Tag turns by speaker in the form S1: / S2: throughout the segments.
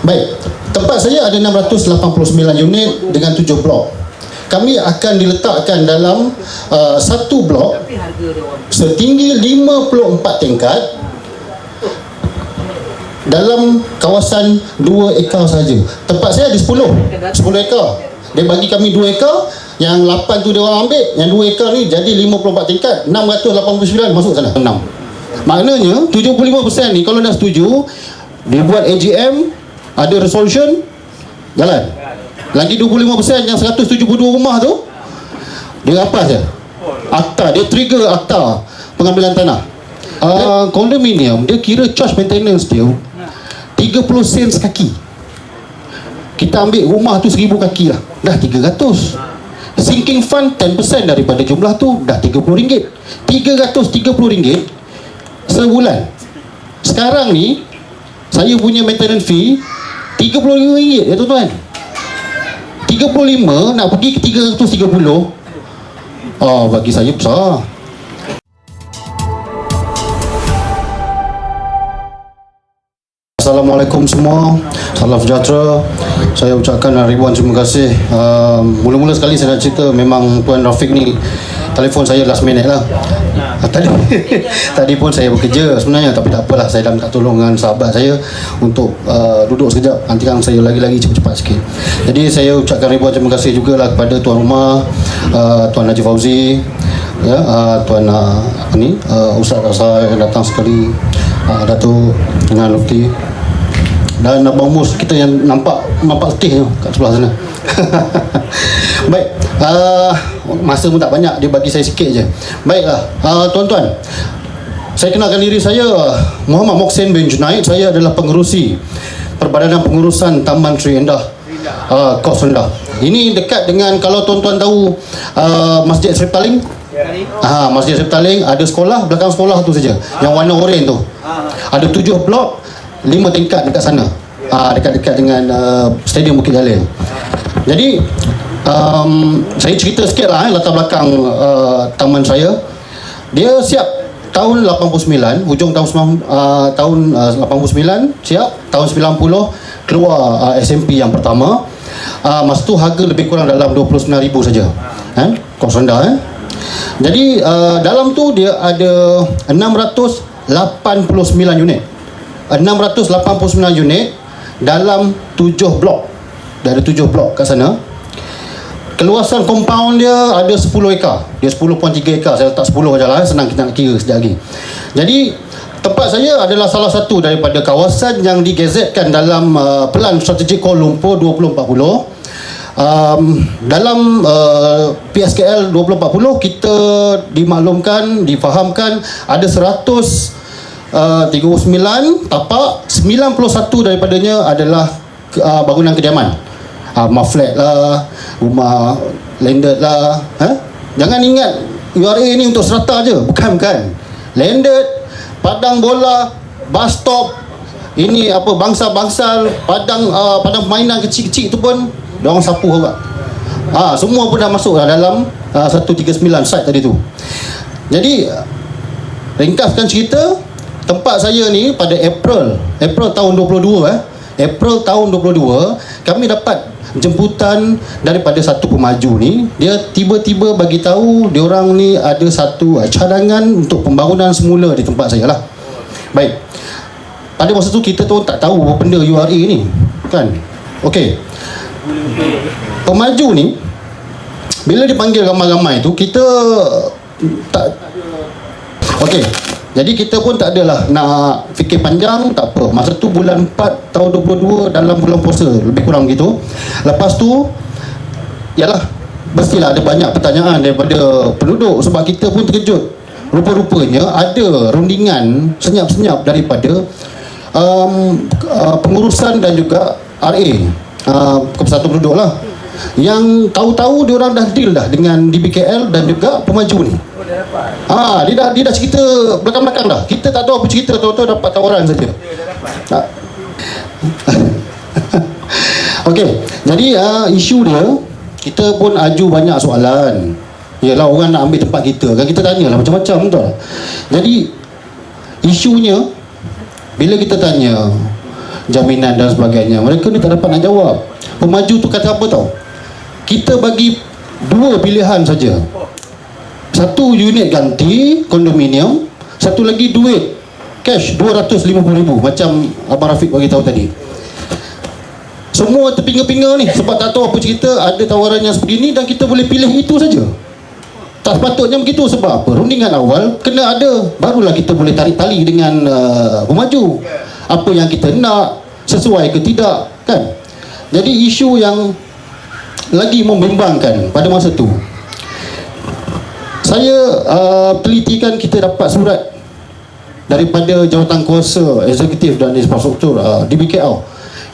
S1: Baik, tempat saya ada 689 unit dengan 7 blok. Kami akan diletakkan dalam uh, satu blok setinggi 54 tingkat dalam kawasan 2 ekar saja. Tempat saya ada 10. 10 ekar. Dia bagi kami 2 ekar, yang 8 tu dia orang ambil, yang 2 ekar ni jadi 54 tingkat, 689 masuk sana. 6. Maknanya 75% ni kalau dah setuju dia buat AGM, ada resolution, jalan. Lagi 25% yang 172 rumah tu dia rapas je. Akta, dia trigger akta pengambilan tanah. Uh, kondominium dia kira charge maintenance dia 30 sen sekaki. Kita ambil rumah tu 1000 kaki lah. Dah 300. Sinking fund 10% daripada jumlah tu dah RM30. RM330 sebulan. Sekarang ni saya punya maintenance fee RM35 ya tuan-tuan. 35 nak pergi ke 330 Oh bagi saya besar. Assalamualaikum semua. Salam sejahtera. Saya ucapkan ribuan terima kasih. Uh, Mula-mula sekali saya nak cerita Memang Tuan Rafiq ni Telefon saya last minute lah. Tadi Tadi pun saya bekerja sebenarnya Tapi tak apalah Saya dah minta tolong dengan sahabat saya Untuk uh, duduk sekejap. Nanti kan saya lagi-lagi cepat-cepat sikit. Jadi saya ucapkan ribuan terima kasih jugalah Kepada Tuan Rumah uh, Tuan Najib Fauzi ya uh, tuan uh, apa ni uh, Ustaz Rasa yang datang sekali uh, Datuk dengan Lufti. Dan Abang Mus kita yang nampak nampak letih tu kat sebelah sana. Baik uh, masa pun tak banyak dia bagi saya sikit je. Baiklah uh, tuan-tuan. Saya kenalkan diri saya Muhammad Moksen bin Junaid. Saya adalah pengerusi Perbadanan Pengurusan Taman Sri Endah uh, Kos Rendah. Ini dekat dengan kalau tuan-tuan tahu uh, Masjid Sri Taling Ah, Masjid Sri ada sekolah belakang sekolah tu saja. Yang warna oranye tu. Ada tujuh blok lima tingkat dekat sana. Ah, dekat-dekat dengan uh, stadium Bukit Jalil. Jadi um, saya cerita sikit lah eh, latar belakang uh, taman saya. Dia siap tahun 89 hujung tahun uh, tahun uh, 89 siap tahun 90 keluar uh, SMP yang pertama. Uh, masa tu harga lebih kurang dalam 29000 saja eh kos rendah eh. Jadi uh, dalam tu dia ada 689 unit. 689 unit dalam 7 blok. Dia ada 7 blok kat sana Keluasan compound dia ada 10 ekar. Dia 10.3 ekar. Saya letak 10 je lah. Senang kita nak kira sekejap lagi. Jadi Tempat saya adalah salah satu daripada kawasan yang digazetkan dalam uh, Pelan Strategik Kuala Lumpur 2040 um, Dalam uh, PSKL 2040 Kita dimaklumkan, difahamkan Ada 100 Uh, 39 tapak. 91 daripadanya adalah uh, bangunan kediaman rumah flat lah rumah landed lah ha? jangan ingat URA ni untuk serata je bukan bukan landed padang bola bus stop ini apa bangsa-bangsa padang uh, padang permainan kecil-kecil tu pun orang sapu juga Ah, semua pun dah masuk lah dalam uh, 139 site tadi tu. Jadi ringkaskan cerita tempat saya ni pada April April tahun 22 eh April tahun 22 kami dapat jemputan daripada satu pemaju ni dia tiba-tiba bagi tahu dia orang ni ada satu uh, cadangan untuk pembangunan semula di tempat saya lah. Baik. Pada masa tu kita tu tak tahu apa benda URA ni kan? Okey. Pemaju ni bila dipanggil ramai-ramai tu kita tak okey jadi kita pun tak adalah nak fikir panjang tak apa. Masa tu bulan 4 tahun 22 dalam bulan puasa lebih kurang gitu. Lepas tu yalah mestilah ada banyak pertanyaan daripada penduduk sebab kita pun terkejut. Rupa-rupanya ada rundingan senyap-senyap daripada um, uh, pengurusan dan juga RA uh, Kesatuan Penduduk lah yang tahu-tahu dia orang dah deal dah dengan DBKL dan juga pemaju ni Ah, dia dah dia dah cerita belakang-belakang dah. Kita tak tahu apa cerita, tahu-tahu dapat tawaran saja. Okey, jadi uh, isu dia kita pun aju banyak soalan. Yalah orang nak ambil tempat kita kan kita tanyalah macam-macam betul. Jadi isunya bila kita tanya jaminan dan sebagainya. Mereka ni tak dapat nak jawab. Pemaju tu kata apa tau? Kita bagi dua pilihan saja. Satu unit ganti kondominium, satu lagi duit cash 250,000 macam Abang Rafiq bagi tahu tadi. Semua terpinga-pinga ni sebab tak tahu apa cerita ada tawaran yang sebegini dan kita boleh pilih itu saja. Tak sepatutnya begitu sebab apa? Rundingan awal kena ada barulah kita boleh tarik tali dengan uh, pemaju. Apa yang kita nak sesuai ke tidak kan? Jadi isu yang lagi membimbangkan pada masa tu saya uh, telitikan kita dapat surat daripada jawatan kuasa eksekutif dan infrastruktur uh, DBKL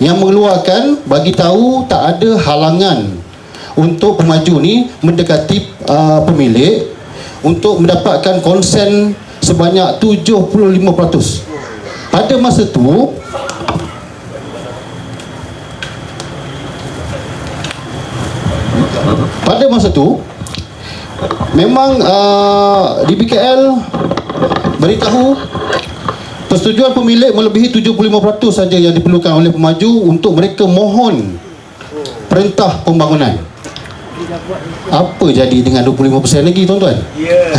S1: yang mengeluarkan bagi tahu tak ada halangan untuk pemaju ni mendekati uh, pemilik untuk mendapatkan konsen sebanyak 75%. Pada masa tu pada masa tu memang uh, DBKL beritahu persetujuan pemilik melebihi 75% saja yang diperlukan oleh pemaju untuk mereka mohon perintah pembangunan. Apa jadi dengan 25% lagi tuan-tuan?
S2: Ya.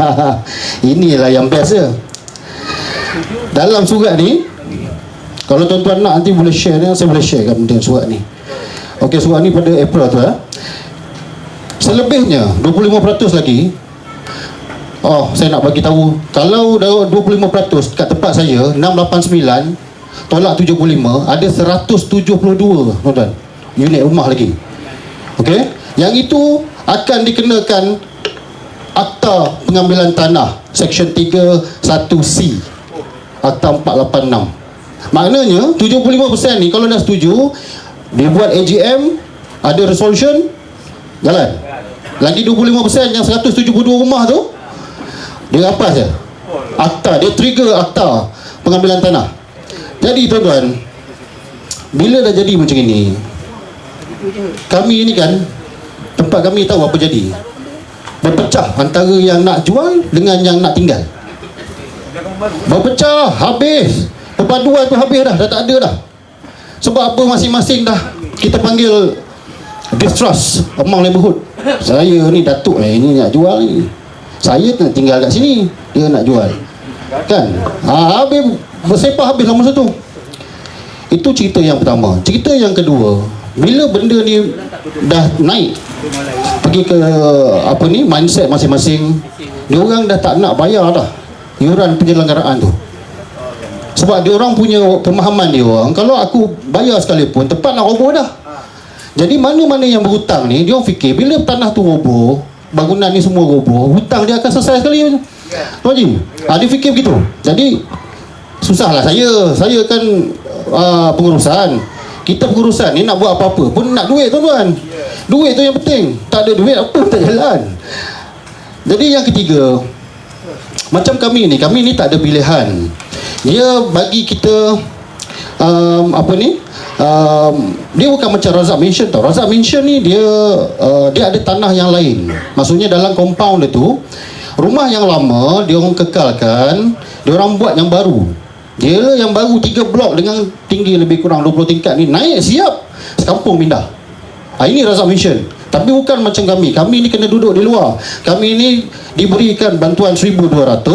S1: Inilah yang best dia. Dalam surat ni kalau tuan-tuan nak nanti boleh share ni saya boleh share kan dengan surat ni. Okey surat ni pada April tu eh. Selebihnya 25% lagi Oh, saya nak bagi tahu kalau dah 25% kat tempat saya 689 tolak 75 ada 172 tuan-tuan unit rumah lagi. Okey? Yang itu akan dikenakan akta pengambilan tanah section 3 1C akta 486. Maknanya 75% ni kalau dah setuju dia buat AGM ada resolution jalan. Lagi 25% yang 172 rumah tu dia rapas je akta dia trigger akta pengambilan tanah. Jadi tuan-tuan bila dah jadi macam ini kami ni kan tempat kami tahu apa jadi. Berpecah antara yang nak jual dengan yang nak tinggal. Berpecah habis. Perpaduan tu habis dah dah tak ada dah. Sebab apa masing-masing dah kita panggil distrust among neighborhood saya ni datuk eh ini nak jual ni. Saya nak tinggal kat sini dia nak jual. Kan? Ha, habis bersepah habis lah masa tu itu cerita yang pertama. Cerita yang kedua bila benda ni dah naik pergi ke apa ni mindset masing-masing dia orang dah tak nak bayar dah iuran penyelenggaraan tu. Sebab dia orang punya pemahaman dia orang kalau aku bayar sekalipun tempat nak roboh dah jadi mana-mana yang berhutang ni dia fikir bila tanah tu roboh bangunan ni semua roboh hutang dia akan selesai sekali macam Tu Haji? Ha, dia fikir begitu. Jadi susahlah. Saya saya kan uh, pengurusan. Kita pengurusan ni nak buat apa-apa pun nak duit tuan-tuan duit tu yang penting. Tak ada duit apa tak jalan. Jadi yang ketiga macam kami ni kami ni tak ada pilihan. Dia bagi kita um, apa ni um, dia bukan macam Razak mention tau. Razak mention ni dia uh, dia ada tanah yang lain. Maksudnya dalam compound dia tu rumah yang lama dia orang kekalkan dia orang buat yang baru. Dia yang baru 3 blok dengan tinggi lebih kurang 20 tingkat ni naik siap sekampung pindah. Ha, ini Razak mention tapi bukan macam kami. Kami ni kena duduk di luar. Kami ni diberikan bantuan 1200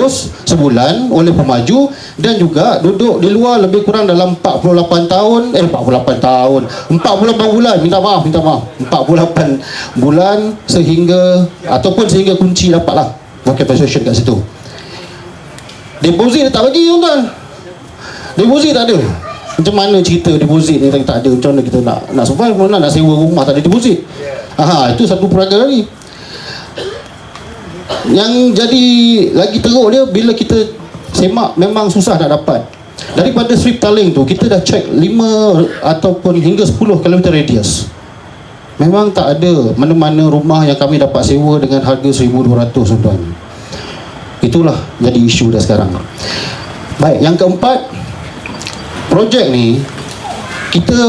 S1: sebulan oleh pemaju dan juga duduk di luar lebih kurang dalam 48 tahun. Eh 48 tahun. 48 bulan. Minta maaf minta maaf. 48 bulan sehingga ataupun sehingga kunci dapat lah work session kat situ. Deposit dia tak bagi tuan-tuan. Deposit tak ada. Macam mana cerita deposit ni? Tak ada. Macam mana kita nak nak survive? Mana nak sewa rumah tak ada deposit Aha, itu satu perkara lagi. Yang jadi lagi teruk dia bila kita semak memang susah nak dapat. Daripada strip tiling tu kita dah check 5 ataupun hingga 10 km radius. Memang tak ada mana-mana rumah yang kami dapat sewa dengan harga 1200 tuan. Itulah jadi isu dah sekarang. Baik, yang keempat projek ni kita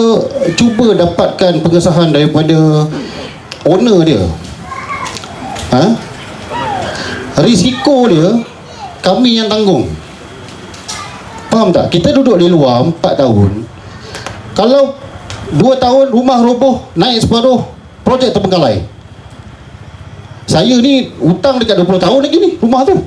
S1: cuba dapatkan pengesahan daripada owner dia ha? risiko dia kami yang tanggung faham tak kita duduk di luar 4 tahun Kalau 2 tahun rumah roboh naik separuh projek terbengkalai. Saya ni hutang dekat 20 tahun lagi ni rumah tu.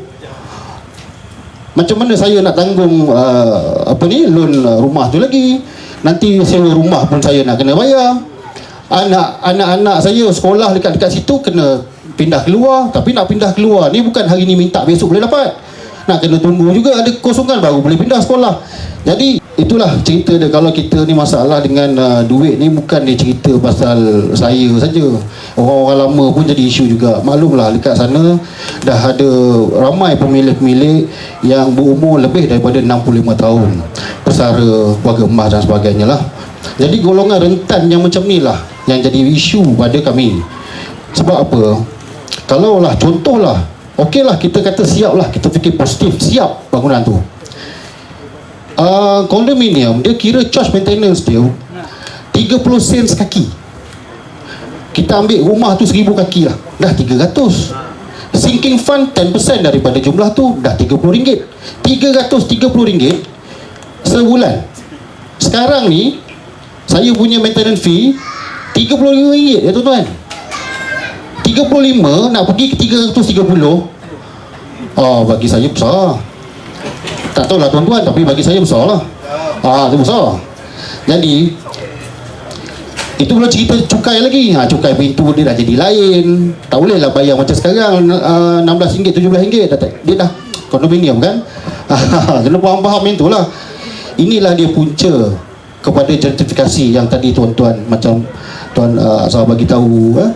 S1: Macam mana saya nak tanggung uh, apa ni loan uh, rumah tu lagi? Nanti sewa rumah pun saya nak kena bayar. Anak anak-anak saya sekolah dekat-dekat situ kena pindah keluar, tapi nak pindah keluar ni bukan hari ni minta besok boleh dapat. Nak kena tunggu juga ada kosongan baru boleh pindah sekolah. Jadi itulah cerita dia kalau kita ni masalah dengan uh, duit ni bukan dia cerita pasal saya saja. Orang-orang lama pun jadi isu juga. Maklumlah dekat sana dah ada ramai pemilik-pemilik yang berumur lebih daripada 65 tahun. Pesara, keluarga emas dan sebagainya lah. Jadi golongan rentan yang macam ni lah yang jadi isu pada kami. Sebab apa? Kalaulah contohlah Okeylah kita kata siap lah Kita fikir positif Siap bangunan tu. Uh, Kondominium Dia kira charge maintenance dia 30 sen sekaki. Kita ambil rumah tu 1000 kaki lah Dah 300 Sinking fund 10% daripada jumlah tu Dah RM30 RM330 Sebulan. Sekarang ni Saya punya maintenance fee RM35 ya tuan-tuan. 35 nak pergi ke 330 oh bagi saya besar. Tak tahulah tuan-tuan tapi bagi saya besar lah ah itu besar. Jadi itu belum cerita cukai lagi. Ha, cukai pintu dia dah jadi lain. Tak boleh lah bayar macam sekarang uh, RM16 RM17 dah, dia dah kondominium kan? Kena faham-faham yang tu lah. Inilah dia punca kepada gentrifikasi yang tadi tuan-tuan macam tuan uh, saya bagi tahu eh?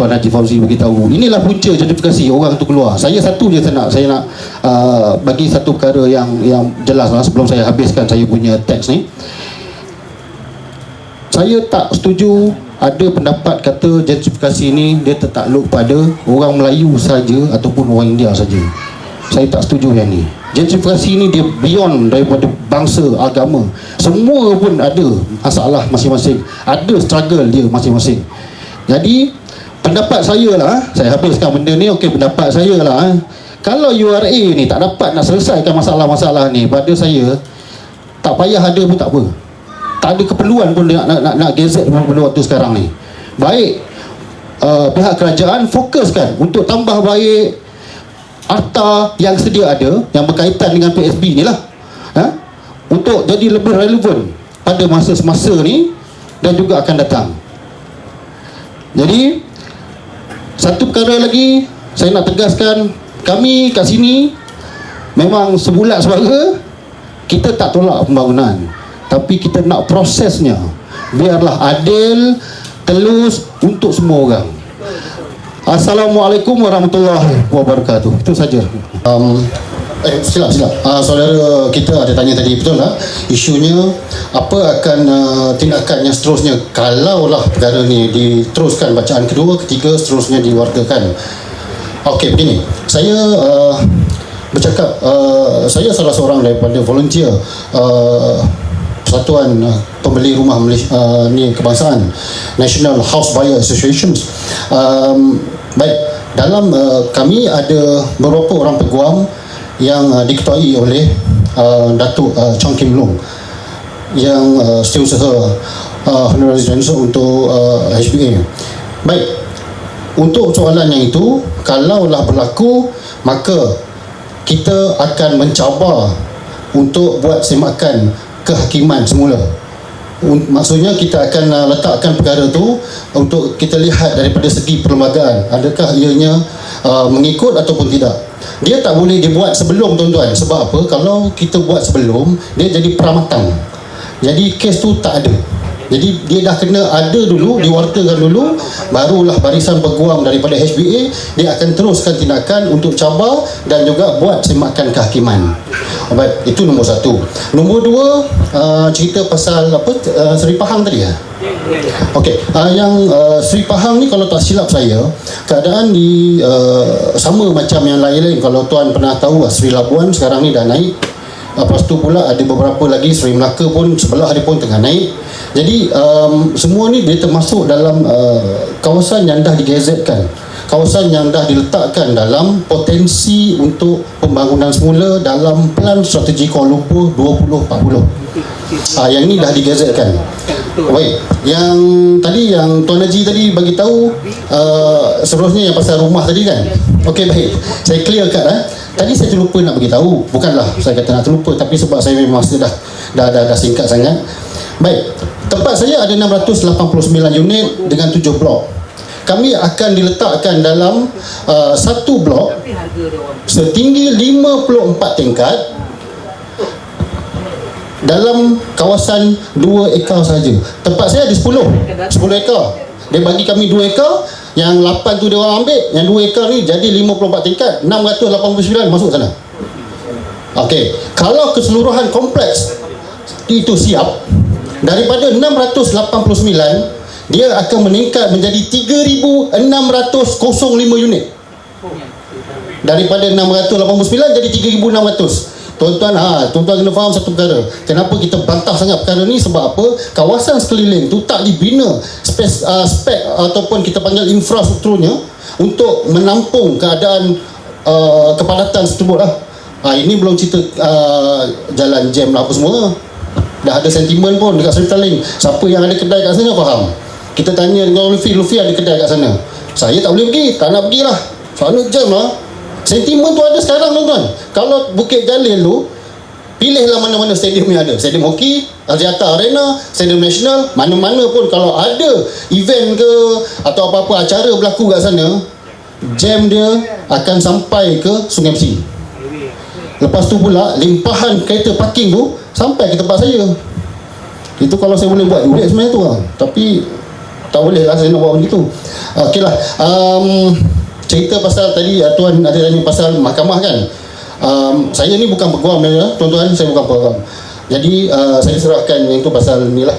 S1: Tuan Haji Fauzi beritahu inilah punca justifikasi orang tu keluar. Saya satu je saya nak saya nak uh, bagi satu perkara yang yang jelas lah sebelum saya habiskan saya punya teks ni. Saya tak setuju ada pendapat kata gentrifikasi ni dia tertakluk pada orang Melayu saja ataupun orang India saja. Saya tak setuju yang ni gentrifikasi ni dia beyond daripada bangsa agama. Semua pun ada masalah masing-masing. Ada struggle dia masing-masing. Jadi pendapat saya lah saya habiskan benda ni okey pendapat saya lah kalau URA ni tak dapat nak selesaikan masalah-masalah ni pada saya tak payah ada pun tak apa. Tak ada keperluan pun nak nak nak, nak gazette pun pada waktu sekarang ni. Baik uh, pihak kerajaan fokuskan untuk tambah baik harta yang sedia ada yang berkaitan dengan PSB ni lah. Ha? untuk jadi lebih relevan pada masa semasa ni dan juga akan datang. Jadi satu perkara lagi saya nak tegaskan kami kat sini memang sebulat suara kita tak tolak pembangunan. Tapi kita nak prosesnya. Biarlah adil telus untuk semua orang Assalamualaikum warahmatullahi wabarakatuh itu saja um, Eh, silap, silap. Uh, saudara kita ada tanya tadi, betul lah. Isunya, apa akan uh, tindakan yang seterusnya kalaulah perkara ni diteruskan bacaan kedua, ketiga, seterusnya diwartakan. Okey, begini. Saya uh, bercakap, uh, saya salah seorang daripada volunteer Persatuan uh, Pembeli Rumah Malaysia, uh, ni Kebangsaan National House Buyer Association. Um, baik, dalam uh, kami ada beberapa orang peguam yang uh, diketuai oleh uh, Datuk uh, Chong Kim Long yang uh, setiausaha uh, Honorary Residential untuk uh, HBA. Baik, untuk soalan yang itu, kalaulah berlaku, maka kita akan mencabar untuk buat semakan kehakiman semula. Maksudnya kita akan uh, letakkan perkara tu untuk kita lihat daripada segi perlembagaan. Adakah ianya uh, mengikut ataupun tidak. Dia tak boleh dibuat sebelum tuan-tuan. Sebab apa? Kalau kita buat sebelum dia jadi pramatang jadi kes tu tak ada jadi dia dah kena ada dulu diwartakan dulu barulah barisan peguam daripada HBA dia akan teruskan tindakan untuk cabar dan juga buat semakan kehakiman baik itu nombor satu nombor dua uh, cerita pasal apa uh, Seri Pahang tadi ya Okey, uh, yang uh, Sri Pahang ni kalau tak silap saya, keadaan di uh, sama macam yang lain-lain. Kalau tuan pernah tahu Sri Labuan sekarang ni dah naik. Lepas tu pula ada beberapa lagi Sri Melaka pun sebelah dia pun tengah naik. Jadi um, semua ni dia termasuk dalam uh, kawasan yang dah digazetkan kawasan yang dah diletakkan dalam potensi untuk pembangunan semula dalam plan strategi Kuala Lumpur 2040 ah, yang ni dah digazetkan baik. Yang tadi yang Tuan Haji tadi bagi tahu uh, seterusnya yang pasal rumah tadi kan? Okey baik. Saya clear kat eh. Tadi saya terlupa nak bagi tahu. Bukanlah saya kata nak terlupa tapi sebab saya memang masa dah dah dah, dah singkat sangat. Baik tempat saya ada 689 unit dengan 7 blok kami akan diletakkan dalam uh, satu blok setinggi 54 tingkat dalam kawasan 2 ekar saja. Tempat saya ada 10. 10 ekar. Dia bagi kami 2 ekar, yang 8 tu dia orang ambil, yang 2 ekar ni jadi 54 tingkat, 689 masuk sana. Okey, kalau keseluruhan kompleks itu siap daripada 689 dia akan meningkat menjadi 3605 unit daripada 689 jadi 3600 Tuan-tuan, ha, tuan-tuan kena faham satu perkara. Kenapa kita bantah sangat perkara ni? Sebab apa? Kawasan sekeliling tu tak dibina spes, uh, spek ataupun kita panggil infrastrukturnya untuk menampung keadaan uh, kepadatan tersebut lah. Ha, ini belum cerita uh, jalan jam lah apa semua. Dah ada sentimen pun dekat Seritaling. Siapa yang ada kedai kat sana faham. Kita tanya dengan Luffy, Luffy ada kedai kat sana. Saya tak boleh pergi, tak nak pergi lah. Soalnya jam lah. Sentimen tu ada sekarang tuan-tuan. Kalau Bukit Jalil tu, pilihlah mana-mana stadium yang ada. Stadium hoki, Aziata Arena, Stadium Nasional, mana-mana pun kalau ada event ke atau apa-apa acara berlaku kat sana, jam dia akan sampai ke Sungai Besi. Lepas tu pula, limpahan kereta parking tu sampai ke tempat saya. Itu kalau saya boleh buat duit sebenarnya tu lah. Tapi tak boleh lah saya nak buat begitu. Okey lah. Um, cerita pasal tadi uh, tuan ada tanya pasal mahkamah kan um, saya ni bukan peguam ya tuan-tuan saya bukan peguam jadi uh, saya serahkan yang tu pasal ni lah